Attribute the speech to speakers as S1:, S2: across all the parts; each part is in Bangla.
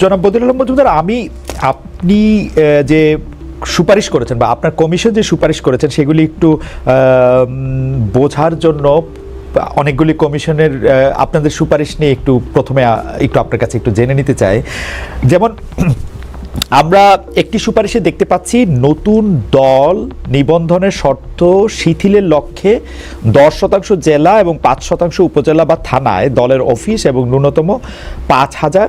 S1: জনাব বদিল আলম মজুমদার, আমি আপনি যে সুপারিশ করেছেন বা আপনার কমিশন যে সুপারিশ করেছেন, সেগুলি একটু বোঝার জন্য অনেকগুলি কমিশনের আপনাদের সুপারিশ নিয়ে একটু প্রথমে একটু আপনার কাছে একটু জেনে নিতে চাই। যেমন আমরা একটি সুপারিশে দেখতে পাচ্ছি, নতুন দল নিবন্ধনের শর্ত শিথিলের লক্ষ্যে দশ শতাংশ জেলা এবং পাঁচ শতাংশ উপজেলা বা থানায় দলের অফিস এবং ন্যূনতম পাঁচ হাজার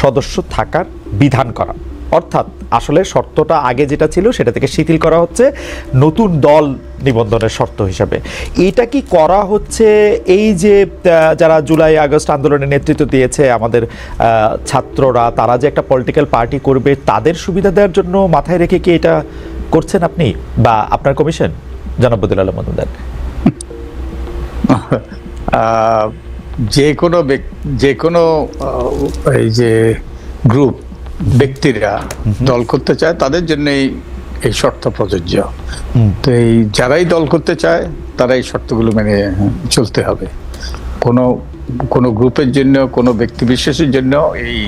S1: সদস্য থাকার বিধান করা। অর্থাৎ আসলে শর্তটা আগে যেটা ছিল সেটা থেকে শিথিল করা হচ্ছে নতুন দল নিবন্ধনের শর্ত হিসাবে। এটা কি করা হচ্ছে এই যে যারা জুলাই, আগস্ট আন্দোলনে নেতৃত্ব দিয়েছে আমাদের ছাত্ররা, তারা যে একটা পলিটিক্যাল পার্টি করবে, তাদের সুবিধা দেওয়ার জন্য মাথায় রেখে কি এটা করছেন আপনি বা আপনার কমিশন জনাব বদুল আলম মজুমদার।
S2: যে কোনো যে কোনো এই যে গ্রুপ ব্যক্তিরা দল করতে চায়, তাদের জন্যই এই শর্ত প্রযোজ্য। তো এই যারাই দল করতে চায় তারা এই শর্তগুলো মেনে চলতে হবে। কোনো কোনো গ্রুপের জন্য, কোনো ব্যক্তি বিশেষের জন্য এই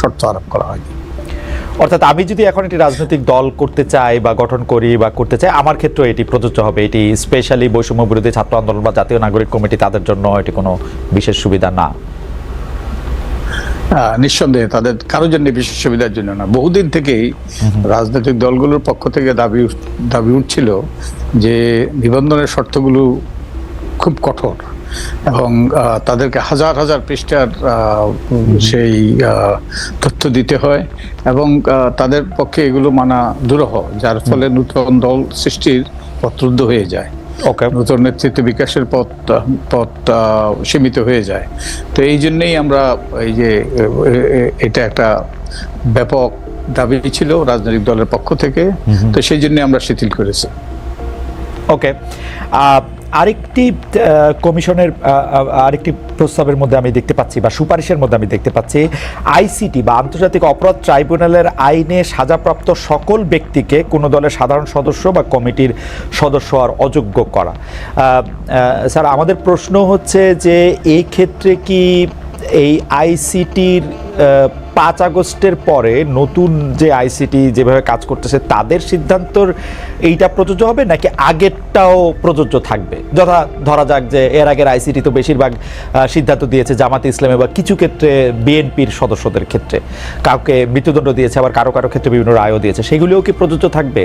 S2: শর্ত আরোপ করা হয়নি।
S1: অর্থাৎ আমি যদি এখন একটি রাজনৈতিক দল করতে চাই বা গঠন করি বা করতে চাই, আমার ক্ষেত্রে এটি প্রযোজ্য হবে। এটি স্পেশালি বৈষম্য বিরোধী ছাত্র আন্দোলন বা জাতীয় নাগরিক কমিটি তাদের জন্য এটি কোনো বিশেষ সুবিধা না।
S2: নিঃসন্দেহে তাদের কারোর জন্য বিশেষ সুবিধার জন্য না। বহুদিন থেকেই রাজনৈতিক দলগুলোর পক্ষ থেকে দাবি দাবি উঠছিল যে নিবন্ধনের শর্তগুলো খুব কঠোর এবং তাদেরকে হাজার হাজার পৃষ্ঠার সেই তথ্য দিতে হয় এবং তাদের পক্ষে এগুলো মানা দুরহ যার ফলে নতুন দল সৃষ্টির পথরুদ্ধ হয়ে যায়। নতুন নেতৃত্ব বিকাশের পথ পথ সীমিত হয়ে যায়। তো এই জন্যেই আমরা এই যে এটা একটা ব্যাপক দাবি ছিল রাজনৈতিক দলের পক্ষ থেকে। তো সেই জন্য আমরা শিথিল করেছি।
S1: ওকে আরেকটি কমিশনের আরেকটি প্রস্তাবের মধ্যে আমি দেখতে পাচ্ছি বা সুপারিশের মধ্যে আমি দেখতে পাচ্ছি, আইসিটি বা আন্তর্জাতিক অপরাধ ট্রাইব্যুনালের আইনে সাজাপ্রাপ্ত সকল ব্যক্তিকে কোনো দলের সাধারণ সদস্য বা কমিটির সদস্য আর অযোগ্য করা। স্যার, আমাদের প্রশ্ন হচ্ছে যে এই ক্ষেত্রে কি এই আইসিটির পাঁচ আগস্টের পরে নতুন যে আইসিটি যেভাবে কাজ করতেছে, তাদের সিদ্ধান্তর এইটা প্রযোজ্য হবে নাকি আগেরটাও প্রযোজ্য থাকবে? যথা ধরা যাক যে এর আগের আইসিটি তো বেশিরভাগ সিদ্ধান্ত দিয়েছে জামাতে ইসলামে বা কিছু ক্ষেত্রে বিএনপির সদস্যদের ক্ষেত্রে। কাউকে মৃত্যুদণ্ড দিয়েছে, আবার কারও কারও ক্ষেত্রে বিভিন্ন রায়ও দিয়েছে। সেগুলিও কি প্রযোজ্য থাকবে?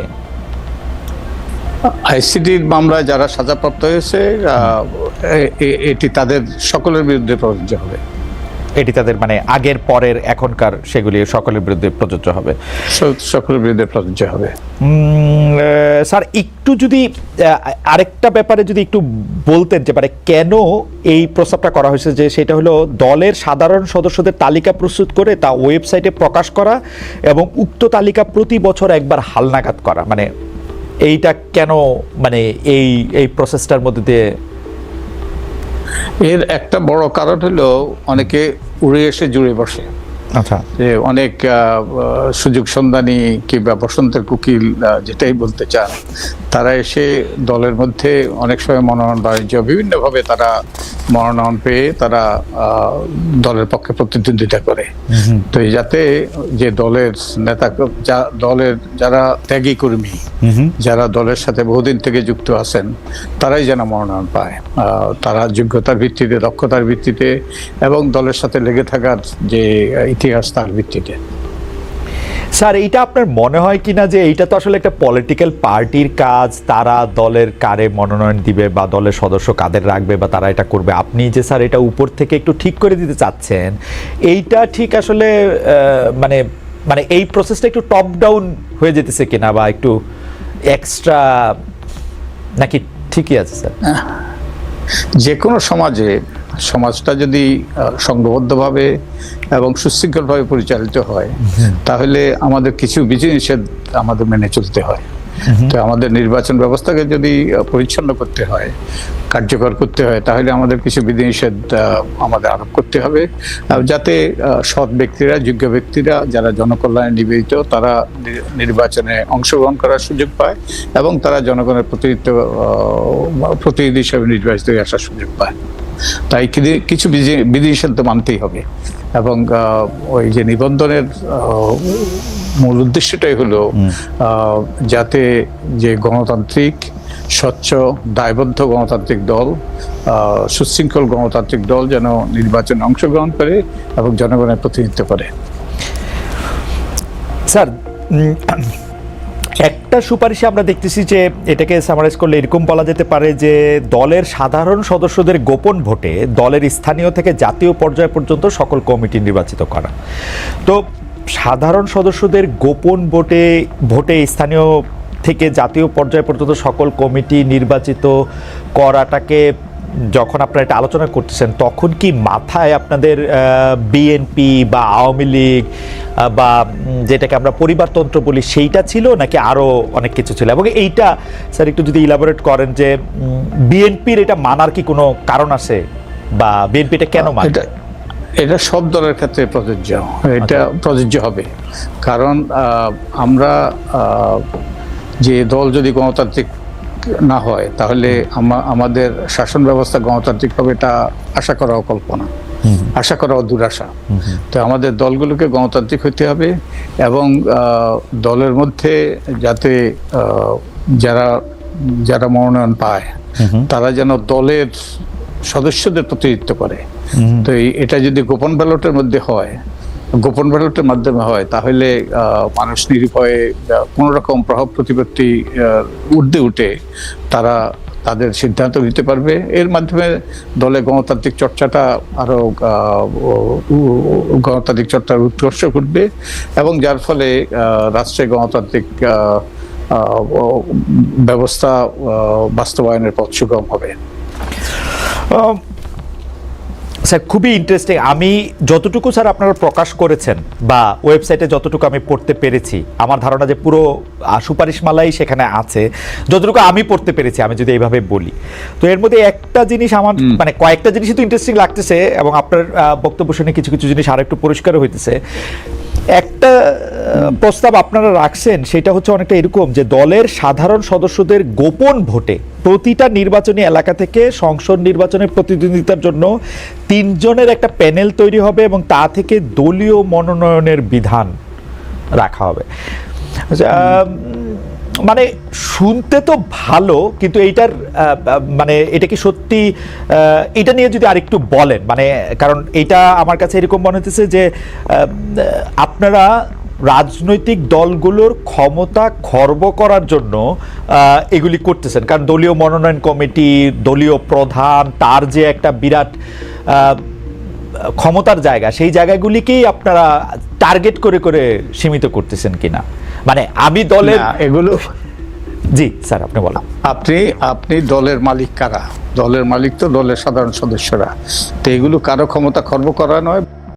S2: আইসিটির মামলায় যারা সাজাপ্রাপ্ত হয়েছে এটি তাদের সকলের বিরুদ্ধে প্রযোজ্য হবে।
S1: এটি তাদের মানে আগের পরের এখনকার সেগুলি সকলের বিরুদ্ধে প্রযোজ্য হবে।
S2: সকলের বিরুদ্ধে প্রযোজ্য হবে।
S1: স্যার একটু যদি আরেকটা ব্যাপারে যদি একটু বলতেন যে মানে কেন এই প্রস্তাবটা করা হয়েছে যে সেটা হলো দলের সাধারণ সদস্যদের তালিকা প্রস্তুত করে তা ওয়েবসাইটে প্রকাশ করা এবং উক্ত তালিকা প্রতি বছর একবার হালনাগাদ করা। মানে এইটা কেন মানে এই এই প্রসেসটার মধ্যে দিয়ে
S2: এর একটা বড় কারণ হলো অনেকে উড়ে এসে জুড়ে বসে।
S1: আচ্ছা।
S2: যে অনেক সুযোগ সন্ধানী কিংবা বসন্তের কুকিল যেটাই বলতে চান তারা এসে দলের মধ্যে অনেক সময় মনোনয়ন বাণিজ্য বিভিন্নভাবে তারা মনোনয়ন পেয়ে তারা দলের পক্ষে প্রতিদ্বন্দ্বিতা করে। তো যাতে যে দলের নেতা যা- দলের যারা ত্যাগী কর্মী যারা দলের সাথে বহুদিন থেকে যুক্ত আছেন তারাই যেন মনোনয়ন পায়। তারা যোগ্যতার ভিত্তিতে দক্ষতার ভিত্তিতে এবং দলের সাথে লেগে থাকার যে ইতিহাস তার ভিত্তিতে।
S1: স্যার, এইটা আপনার মনে হয় কি না যে এইটা তো আসলে একটা পলিটিক্যাল পার্টির কাজ, তারা দলের কারে মনোনয়ন দিবে বা দলের সদস্য কাদের রাখবে বা তারা এটা করবে? আপনি যে স্যার এটা উপর থেকে একটু ঠিক করে দিতে চাচ্ছেন, এইটা ঠিক আসলে মানে মানে এই প্রসেসটা একটু টপ ডাউন হয়ে যেতেছে কিনা বা একটু এক্সট্রা নাকি ঠিকই আছে স্যার?
S2: যে কোনো সমাজে সমাজটা যদি সংঘবদ্ধভাবে এবং সুশৃঙ্খলভাবে পরিচালিত হয় তাহলে আমাদের কিছু বিধিনিষেধ আমাদের মেনে চলতে হয়। তো আমাদের নির্বাচন ব্যবস্থাকে যদি পরিচ্ছন্ন করতে হয় কার্যকর করতে হয় তাহলে আমাদের কিছু বিধিনিষেধ আহ, আমাদের আরোপ করতে হবে। যাতে সৎ ব্যক্তিরা যোগ্য ব্যক্তিরা যারা জনকল্যাণে নিবেদিত তারা নির্বাচনে অংশগ্রহণ করার সুযোগ পায় এবং তারা জনগণের প্রতিনিধিত্ব প্রতিনিধি হিসেবে নির্বাচিত হয়ে আসার সুযোগ পায়। তাই কিছু বিধি- বিধিনিষেধ তো মানতেই হবে। এবং ওই যে নিবন্ধনের মূল উদ্দেশ্যটাই হলো যাতে যে গণতান্ত্রিক স্বচ্ছ দায়বদ্ধ গণতান্ত্রিক দল সুশৃঙ্খল গণতান্ত্রিক দল যেন নির্বাচনে অংশগ্রহণ করে এবং জনগণের প্রতিনিধিত্ব করে।
S1: স্যার একটা সুপারিশে আমরা দেখতেছি যে এটাকে সামারাইজ করলে এরকম বলা যেতে পারে যে দলের সাধারণ সদস্যদের গোপন ভোটে দলের স্থানীয় থেকে জাতীয় পর্যায় পর্যন্ত সকল কমিটি নির্বাচিত করা। তো সাধারণ সদস্যদের গোপন ভোটে ভোটে স্থানীয় থেকে জাতীয় পর্যায় পর্যন্ত সকল কমিটি নির্বাচিত করাটাকে যখন আপনারা এটা আলোচনা করতেছেন তখন কি মাথায় আপনাদের বিএনপি বা আওয়ামী লীগ বা যেটাকে আমরা পরিবারতন্ত্র বলি সেইটা ছিল নাকি আরও অনেক কিছু ছিল? এবং এইটা স্যার একটু যদি ইলাবোরেট করেন যে বিএনপির এটা মানার কি কোনো কারণ আছে? বা বিএনপি এটা কেন মানে
S2: এটা এটা সব দলের ক্ষেত্রে প্রযোজ্য। এটা প্রযোজ্য হবে। কারণ আমরা যে দল যদি গণতান্ত্রিক না হয় তাহলে আমাদের শাসন ব্যবস্থা গণতান্ত্রিক হবে এটা আশা করাও কল্পনা আশা করাও দুরাশা। তো আমাদের দলগুলোকে গণতান্ত্রিক হতে হবে এবং দলের মধ্যে যাতে যারা যারা মনোনয়ন পায় তারা যেন দলের সদস্যদের প্রতিনিধিত্ব করে। তো এটা যদি গোপন ব্যালটের মধ্যে হয় গোপন ব্যালটের মাধ্যমে হয় তাহলে মানুষ নির্ভয়ে কোনো রকম প্রভাব প্রতিপত্তি ঊর্ধ্বে উঠে তারা তাদের সিদ্ধান্ত নিতে পারবে। এর মাধ্যমে দলে গণতান্ত্রিক চর্চাটা আরও আহ, ও- ও- গণতান্ত্রিক চর্চার উৎকর্ষ ঘটবে এবং যার ফলে রাষ্ট্রে গণতান্ত্রিক ব্যবস্থা বাস্তবায়নের পথ সুগম হবে।
S1: স্যার খুবই ইন্টারেস্টিং আমি যতটুকু স্যার আপনারা প্রকাশ করেছেন বা ওয়েবসাইটে যতটুকু আমি পড়তে পেরেছি আমার ধারণা যে পুরো সুপারিশমালাই সেখানে আছে যতটুকু আমি পড়তে পেরেছি আমি যদি এইভাবে বলি। তো এর মধ্যে একটা জিনিস আমার মানে কয়েকটা জিনিসই তো ইন্টারেস্টিং লাগতেছে এবং আপনার বক্তব্য শুনে কিছু কিছু জিনিস আরেকটু পরিষ্কার হইতেছে। একটা প্রস্তাব আপনারা রাখছেন সেটা হচ্ছে অনেকটা এরকম যে দলের সাধারণ সদস্যদের গোপন ভোটে প্রতিটা নির্বাচনী এলাকা থেকে সংসদ নির্বাচনের প্রতিদ্বন্দ্বিতার জন্য তিনজনের একটা প্যানেল তৈরি হবে এবং তা থেকে দলীয় মনোনয়নের বিধান রাখা হবে। আচ্ছা, মানে শুনতে তো ভালো, কিন্তু এইটার মানে এটা কি সত্যি এটা নিয়ে যদি আরেকটু বলেন মানে কারণ এটা আমার কাছে এরকম মনে হতেছে যে আপনারা রাজনৈতিক দলগুলোর ক্ষমতা খর্ব করার জন্য এগুলি করতেছেন। কারণ দলীয় মনোনয়ন কমিটি, দলীয় প্রধান, তার যে একটা বিরাট ক্ষমতার জায়গা, সেই জায়গাগুলিকেই আপনারা টার্গেট করে করে সীমিত করতেছেন কিনা? মানে আমি দলের
S2: এগুলো
S1: জি স্যার আপনি বলেন।
S2: আপনি আপনি দলের মালিক কারা? দলের মালিক তো দলের সাধারণ সদস্যরা। তো এগুলো কারও ক্ষমতা খর্ব করা নয়।